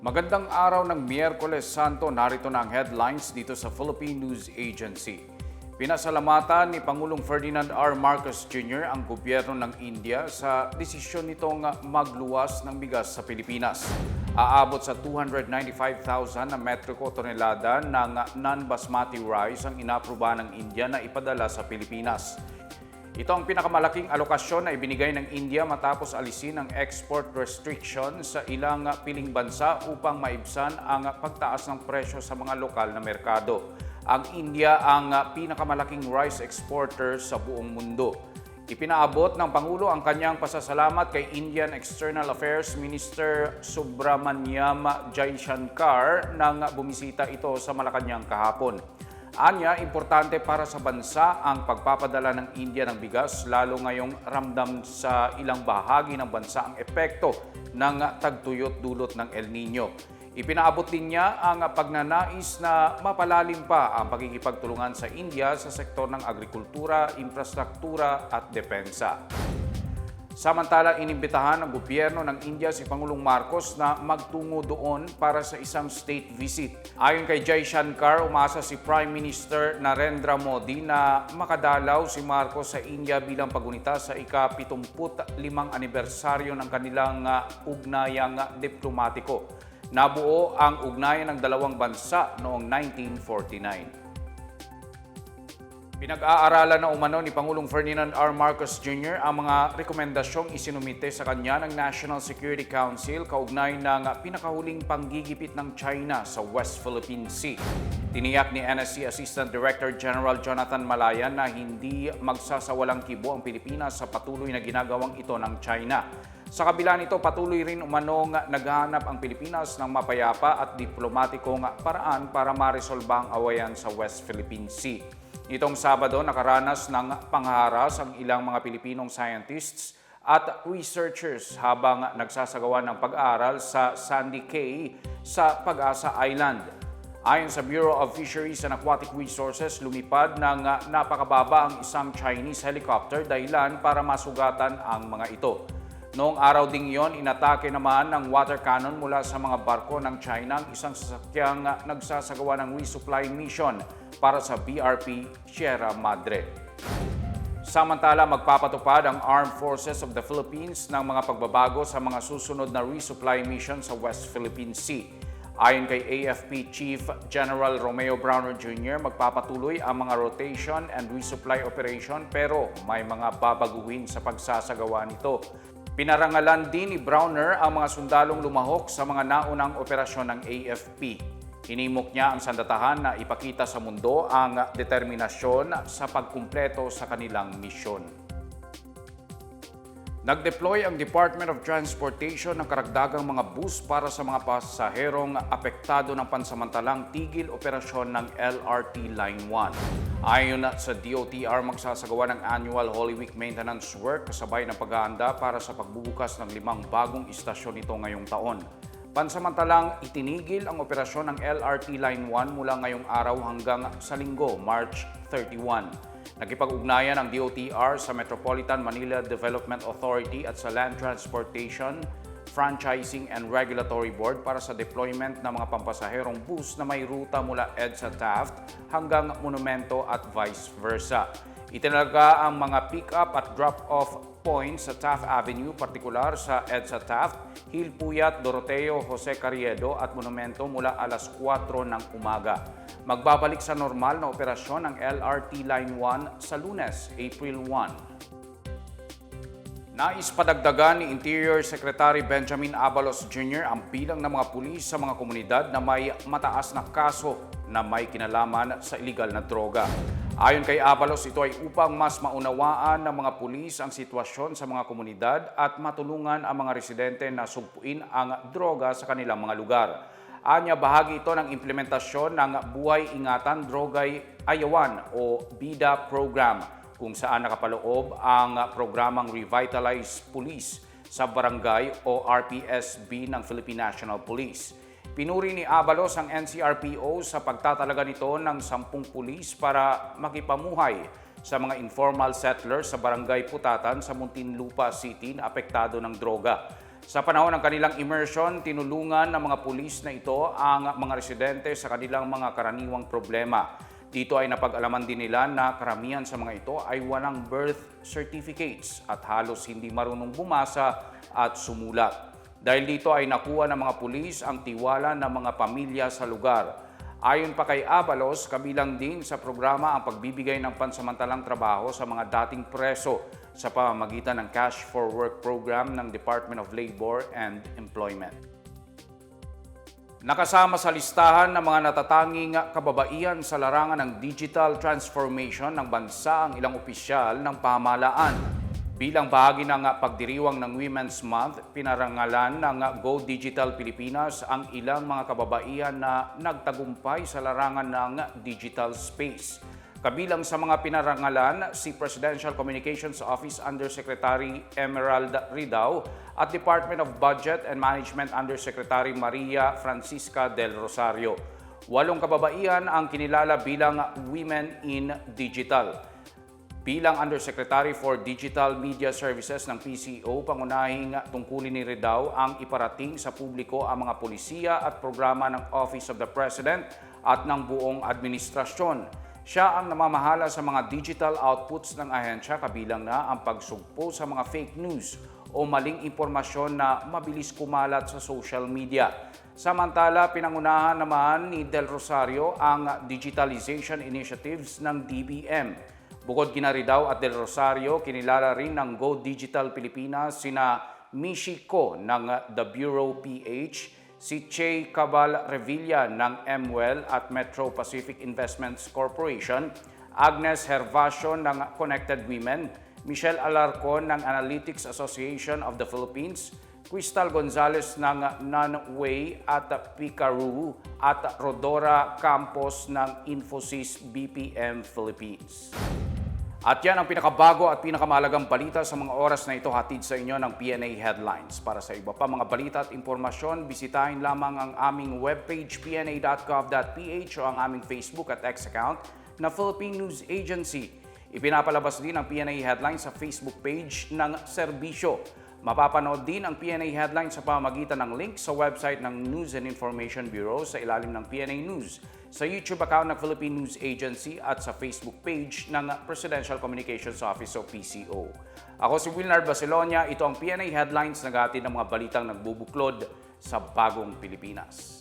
Magandang araw ng Miyerkules Santo, narito na ang headlines dito sa Philippine News Agency. Pinasalamatan ni Pangulong Ferdinand R. Marcos Jr. ang gobyerno ng India sa desisyon nitong magluwas ng bigas sa Pilipinas. Aabot sa 295,000 na metriko tonelada ng non-basmati rice ang inapruba ng India na ipadala sa Pilipinas. Ito ang pinakamalaking alokasyon na ibinigay ng India matapos alisin ang export restriction sa ilang piling bansa upang maibsan ang pagtaas ng presyo sa mga lokal na merkado. Ang India ang pinakamalaking rice exporter sa buong mundo. Ipinaabot ng Pangulo ang kanyang pasasalamat kay Indian External Affairs Minister Subramanyam Jaishankar nang bumisita ito sa Malacanang kahapon. Anya, importante para sa bansa ang pagpapadala ng India ng bigas lalo ngayong ramdam sa ilang bahagi ng bansa ang epekto ng tagtuyot dulot ng El Nino. Ipinaabot din niya ang pagnanais na mapalalim pa ang pagkikipagtulungan sa India sa sektor ng agrikultura, infrastruktura at depensa. Samantala, inimbitahan ng gobyerno ng India si Pangulong Marcos na magtungo doon para sa isang state visit. Ayon kay Jai Shankar, umasa si Prime Minister Narendra Modi na makadalaw si Marcos sa India bilang pagunita sa ika-75 anibersaryo ng kanilang ah, ugnayang diplomatiko. Nabuo ang ugnayan ng dalawang bansa noong 1949. Pinag-aaralan na umano ni Pangulong Ferdinand R. Marcos Jr. ang mga rekomendasyong isinumite sa kanya ng National Security Council kaugnay ng pinakahuling panggigipit ng China sa West Philippine Sea. Tiniyak ni NSC Assistant Director General Jonathan Malayan na hindi magsasawalang kibo ang Pilipinas sa patuloy na ginagawang ito ng China. Sa kabila nito, patuloy rin umanong naghahanap ang Pilipinas ng mapayapa at diplomatikong paraan para maresolba ang awayan sa West Philippine Sea. Itong Sabado, nakaranas ng pangharas ang ilang mga Pilipinong scientists at researchers habang nagsasagawa ng pag-aaral sa Sandy Cay sa Pag-asa Island. Ayon sa Bureau of Fisheries and Aquatic Resources, lumipad ng napakababa ang isang Chinese helicopter dahilan para masugatan ang mga ito. Noong araw ding yon, inatake naman ng water cannon mula sa mga barko ng China ang isang sasakyang nagsasagawa ng resupply mission para sa BRP Sierra Madre. Samantala, magpapatupad ang Armed Forces of the Philippines ng mga pagbabago sa mga susunod na resupply mission sa West Philippine Sea. Ayon kay AFP Chief General Romeo Browner Jr., magpapatuloy ang mga rotation and resupply operation pero may mga babaguhin sa pagsasagawa nito. Pinarangalan din ni Browner ang mga sundalong lumahok sa mga naunang operasyon ng AFP. Hinimok niya ang sandatahan na ipakita sa mundo ang determinasyon sa pagkumpleto sa kanilang misyon. Nag-deploy ang Department of Transportation ng karagdagang mga bus para sa mga pasaherong apektado ng pansamantalang tigil operasyon ng LRT Line 1. Ayon sa DOTR, magsasagawa ng annual Holy Week maintenance work kasabay ng paghahanda para sa pagbubukas ng limang bagong istasyon nito ngayong taon. Pansamantalang itinigil ang operasyon ng LRT Line 1 mula ngayong araw hanggang sa linggo, March 31. Nakipag-ugnayan ang DOTR sa Metropolitan Manila Development Authority at sa Land Transportation, Franchising and Regulatory Board para sa deployment ng mga pampasaherong bus na may ruta mula EDSA Taft hanggang Monumento at vice versa. Itinalaga ang mga pick-up at drop-off points sa Taft Avenue, partikular sa EDSA Taft, Hill Puyat, Doroteo, Jose Carriedo at Monumento mula alas 4 ng umaga. Magbabalik sa normal na operasyon ang LRT Line 1 sa lunes, April 1. Nais padagdagan ni Interior Secretary Benjamin Abalos Jr. ang bilang ng mga pulis sa mga komunidad na may mataas na kaso na may kinalaman sa illegal na droga. Ayon kay Abalos, ito ay upang mas maunawaan ng mga pulis ang sitwasyon sa mga komunidad at matulungan ang mga residente na sugpuin ang droga sa kanilang mga lugar. Anya bahagi ito ng implementasyon ng Buhay Ingatan Drogay Ayawan o BIDA program kung saan nakapaloob ang programang Revitalize Police sa barangay o RPSB ng Philippine National Police. Pinuri ni Abalos ang NCRPO sa pagtatalaga nito ng sampung pulis para makipamuhay sa mga informal settlers sa barangay Putatan sa Muntinlupa City na apektado ng droga. Sa panahon ng kanilang immersion, tinulungan ng mga pulis na ito ang mga residente sa kanilang mga karaniwang problema. Dito ay napag-alaman din nila na karamihan sa mga ito ay walang birth certificates at halos hindi marunong bumasa at sumulat. Dahil dito ay nakuha ng mga pulis ang tiwala ng mga pamilya sa lugar. Ayon pa kay Abalos, kabilang din sa programa ang pagbibigay ng pansamantalang trabaho sa mga dating preso sa pamamagitan ng Cash for Work program ng Department of Labor and Employment. Nakasama sa listahan ng mga natatanging kababaihan sa larangan ng digital transformation ng bansa ang ilang opisyal ng pamahalaan. Bilang bahagi ng pagdiriwang ng Women's Month, pinarangalan ng Go Digital Pilipinas ang ilang mga kababaihan na nagtagumpay sa larangan ng digital space. Kabilang sa mga pinarangalan, si Presidential Communications Office Undersecretary Emerald Ridao at Department of Budget and Management Undersecretary Maria Francisca del Rosario. Walong kababaihan ang kinilala bilang Women in Digital. Bilang Undersecretary for Digital Media Services ng PCO, pangunahing tungkulin ni Ridao ang iparating sa publiko ang mga polisiya at programa ng Office of the President at ng buong administrasyon. Siya ang namamahala sa mga digital outputs ng ahensya kabilang na ang pagsugpo sa mga fake news o maling impormasyon na mabilis kumalat sa social media. Samantala, pinangunahan naman ni Del Rosario ang digitalization initiatives ng DBM. Bukod kina Ridao at Del Rosario, kinilala rin ng Go Digital Pilipinas sina Mishi Ko ng The Bureau PH, si Che Cabal Revilla ng MWell at Metro Pacific Investments Corporation, Agnes Hervasio ng Connected Women, Michelle Alarcon ng Analytics Association of the Philippines, Crystal Gonzalez ng Nanway at Picaru at Rodora Campos ng Infosys BPM Philippines. At yan ang pinakabago at pinakamahalagang balita sa mga oras na ito hatid sa inyo ng PNA Headlines. Para sa iba pa mga balita at impormasyon, bisitahin lamang ang aming webpage pna.gov.ph o ang aming Facebook at X account na Philippine News Agency. Ipinapalabas din ang PNA Headlines sa Facebook page ng serbisyo. Mapapanood din ang PNA Headlines sa pamamagitan ng link sa website ng News and Information Bureau sa ilalim ng PNA News, sa YouTube account ng Philippine News Agency at sa Facebook page ng Presidential Communications Office o PCO. Ako si Wilnar Basilonia, ito ang PNA Headlines naghatid ng mga balitang nagbubuklod sa bagong Pilipinas.